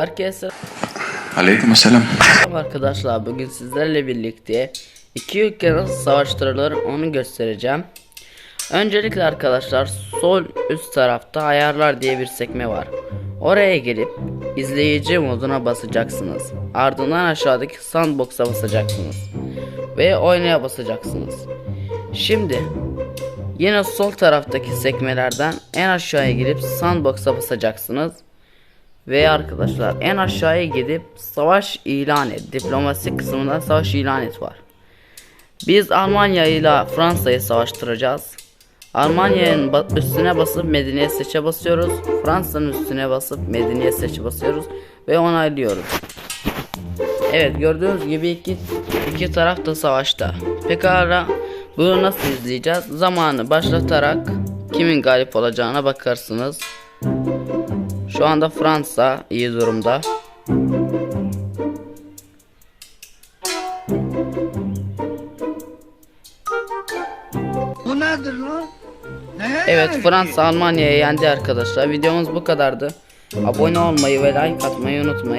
Herkese Aleyküm selam. arkadaşlar. Bugün sizlerle birlikte iki ülke nasıl savaştırılır onu göstereceğim. Öncelikle arkadaşlar sol üst tarafta ayarlar diye bir sekme var. Oraya gelip izleyici moduna basacaksınız. Ardından aşağıdaki sandbox'a basacaksınız. Ve oynaya basacaksınız. Şimdi yine sol taraftaki sekmelerden en aşağıya gelip sandbox'a basacaksınız. Ve arkadaşlar en aşağıya gidip savaş ilan et. Diplomasi kısmında savaş ilan et var. Biz Almanya ile Fransa'yı savaştıracağız. Almanya'nın ba- üstüne basıp Medine'ye seçe basıyoruz. Fransa'nın üstüne basıp Medine'ye seçe basıyoruz ve onaylıyoruz. Evet gördüğünüz gibi iki, iki taraf da savaşta. Pekala bunu nasıl izleyeceğiz? Zamanı başlatarak kimin galip olacağına bakarsınız. Şu anda Fransa iyi durumda. Bu nedir lan? Neye Evet Fransa Almanya'yı yendi arkadaşlar. Videomuz bu kadardı. Abone olmayı ve like atmayı unutmayın.